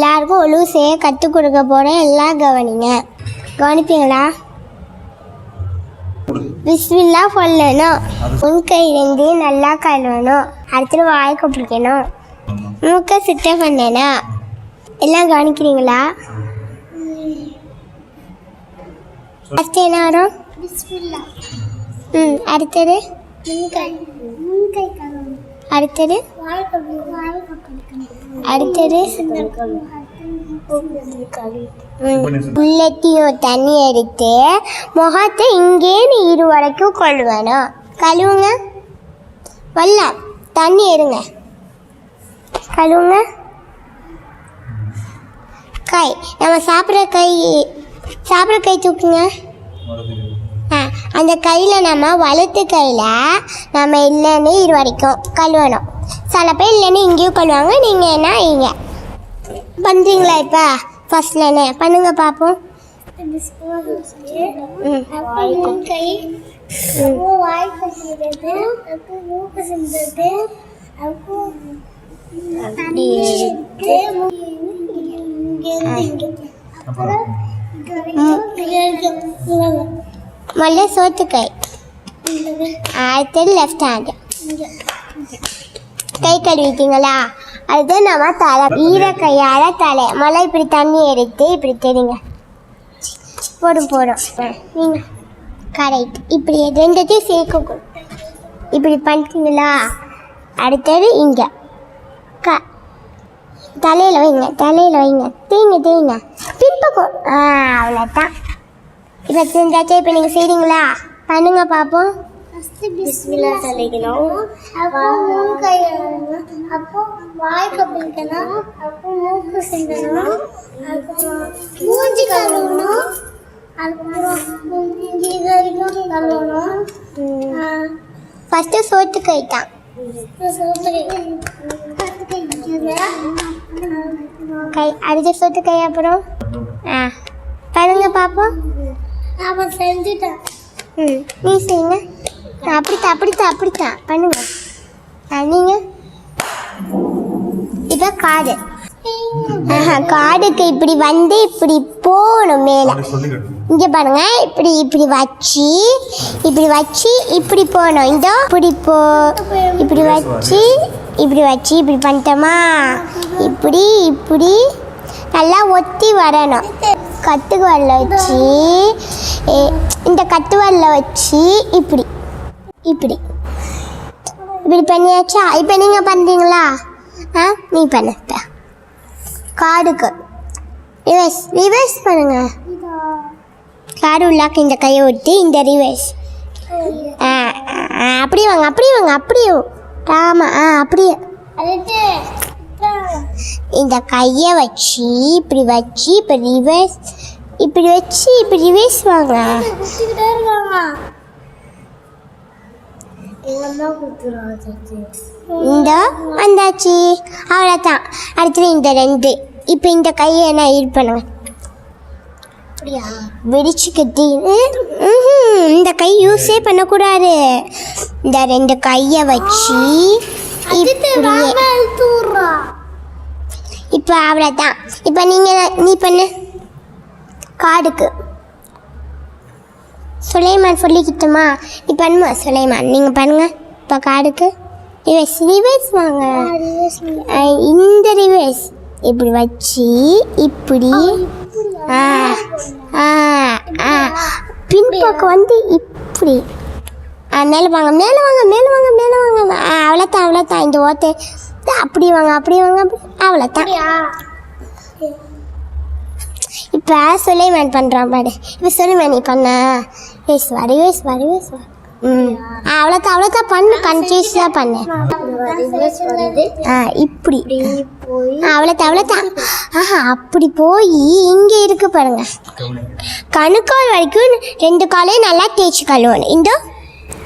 எல்லாருக்கும் ஒழுவு செய்ய கற்றுக் கொடுக்க போகிறேன் எல்லாம் கவனிங்க. கவனிப்பீங்களா? பிஸ்மில்லா சொல்லணும். உன் கை ரெண்டையும் நல்லா கழுவணும். அடுத்தது வாய் கொப்பிடிக்கணும் மூக்கை சுத்தம் பண்ணணும். எல்லாம் கவனிக்கிறீங்களா? ஃபஸ்ட்டு என்ன வரும்? ம் அடுத்தது? அடுத்தது? அடுத்தது? உள்ளத்தையும் தண்ணி எடுத்து முகத்தை இங்கேன்னு இரு வரைக்கும் கொள்வேணும் கழுவுங்க. வல்ல தண்ணி எடுங்க. கழுவுங்க. கை நம்ம சாப்பிட்ற கை சாப்பிட்ற கை தூக்குங்க. அந்த கையில் நம்ம வலத்து கையில் நம்ம இல்லைன்னு இரு வரைக்கும் கழுவணும். சில பேர் இல்லைன்னு இங்கேயும் கழுவாங்க நீங்கள் என்ன இங்க பண்ணுறீங்களா இப்போ? ஃபர்ஸ்ட்லனே பண்ணுங்க பார்ப்போம் கை வாய் அப்புறம் மூக்கு சிந்துறது சோத்து கை அடுத்தது லெஃப்ட் ஹேண்டு கை கழுவிட்டீங்களா அடுத்து நம்ம தலை. ஈர கையால் தலை. மழை இப்படி தண்ணி எடுத்து இப்படி தெரியுங்க. போடும் போடும். நீங்கள் கரெக்ட் இப்படி ரெண்டுத்தையும் சேர்க்க இப்படி பண்ணிட்டீங்களா? அடுத்தது இங்கே. க. தலையில் வைங்க. தலையில் வைங்க. தேங்க தேங்க பின்பக்கம். ஆ அவ்வளோதான் இப்போ செஞ்சாச்சா இப்போ நீங்கள் செய்கிறீங்களா பண்ணுங்க பார்ப்போம் பிஸ்மில்லா சொல்லிக்கணும். வாய் கப்பிக்கணும் அப்புறம் மூக்கு மூஞ்சி கழுவணும். அதுக்கப்புறம் மூஞ்சி இது வரைக்கும் கழுவணும். ஆ, ஃபஸ்ட்டு சோத்து கை. தான் அப்புறம் சோப்பு கை. அடுத்த சோத்து கை அப்புறம்? ஆ. பண்ணுங்க பார்ப்போம் அவன் செஞ்சுட்டான். ம் நீ செய்யுங்க. அப்படித்தான் அப்படித்தான் அப்படித்தான். பண்ணுங்க. ஆ நீங்கள் இப்போ காடு. ஆஹா காடுக்கு இப்படி வந்து இப்படி போகணும் மேலே. இங்கே பாருங்க இப்படி இப்படி வச்சு இப்படி வச்சு இப்படி போகணும். இந்த இப்படி போ இப்படி வச்சு இப்படி வச்சு இப்படி பண்ணிட்டோமா? இப்படி இப்படி நல்லா ஒத்தி வரணும். கட்டுக்கு வரல வச்சு ஏ- இந்த கட்டு வரல வச்சு இப்படி இப்படி. இப்படி பண்ணியாச்சா? இப்போ நீங்கள் பண்ணுறீங்களா ஆ நீ பண்ண காடுக்கு. ரிவர்ஸ் ரிவர்ஸ் பண்ணுங்க. காடு உள்ளாக்க இந்த கையை விட்டு இந்த ரிவர்ஸ் ஆ அப்படி அப்படியே வாங்க அப்படியே வாங்க அப்படியே ஆமாம் ஆ அப்படியே இந்த கையை வச்சு இப்படி வச்சு இப்போ ரிவர்ஸ் இப்படி வச்சு இப்படி ரிவர்ஸ் வாங்க. குத்திக்கிட்டே இருக்காங்க. எங்க அம்மா குத்துறாங்க இந்த வந்தாச்சு. அவ்வளோதான் அடுத்தது இந்த ரெண்டு. இப்போ இந்த கையை நான் இது அப்படியா? வெடிச்சுக்கிட்டு ம்ஹும், இந்த கை யூஸே பண்ணக்கூடாது. இந்த ரெண்டு கையை வச்சு இப்படியே. இப்போ அவ்வளோதான் இப்போ நீங்கள் நீ பண்ணு. காடுக்கு சுலைமான் சொல்லிக்கிட்டுமா? நீ பண்ணுமா சுலைமான்? நீங்கள் பண்ணுங்க. இப்போ காடுக்கு ரிவர்ஸ் ரிவர்ஸ் வாங்க. இந்த ரிவர்ஸ் இப்படி வச்சு இப்படி. ஆ ஆ ஆ பின்பக்கம் வந்து இப்படி. மேலே வாங்க மேலே வாங்க மேலே வாங்க மேலே வாங்க. ஆ அவ்வளோதான் அவ்வளோதான் இந்த ஓத்தை அப்படி வாங்க அப்படி வாங்க அப்படி அவ்வளோதான் இப்போ சுலைமான் பண்ணுறான் பாரு. இப்போ சுலைமான் நீ பண்ண. வேஸ் வரி வேஸ் வரி வேஸ் ம். ஆ அவ்வளோதான் அவ்வளோதான் பண்ணு கன்ஃபியூஸாக பண்ணு. ஆ இப்படி. அவ்வளோதான் அவ்வளோதான் ஆஹா அப்படி போய் இங்கே இருக்கு பாருங்க. கணுக்கால் வரைக்கும் ரெண்டு காலையும் நல்லா தேய்ச்சி கழுவணும். இந்த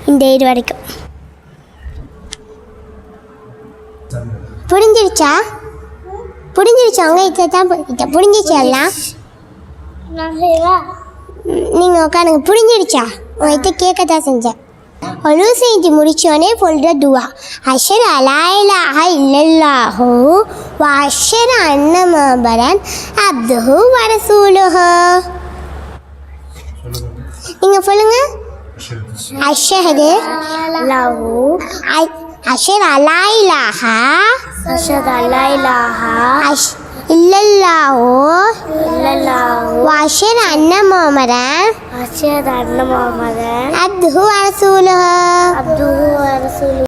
இந்த இது வரைக்கும். புரிஞ்சிருச்சா? புரிஞ்சிருச்சா? உங்க இதை தான் புரிஞ்சிச்சா எல்லாம்? நீங்கள் உட்காருங்க புரிஞ்சிருச்சா? உங்கள்கிட்ட கேட்க தான் செஞ்சேன் ஒழு செஞ்சு முடிச்சோடனே சொல்கிற துவா. அஷர் அலாயிலாக இல்லல்லாஹு வ அஷர் அன்னமாபரன் அப்துஹு வரசூலுஹு நீங்கள் சொல்லுங்க. அஷஹது. லஹு அஷர் அலாயிலாஹா அஷர் அலாயிலாஹா அஷ் இல்லல்லாஹோ? இல்லல்லாஹோ. வாஷர் அன்ன முஹம்மதன் அஷர் அன்ன முஹம்மதன் அப்துஹு வரசூலுஹு அப்துஹு வரசூலுஹு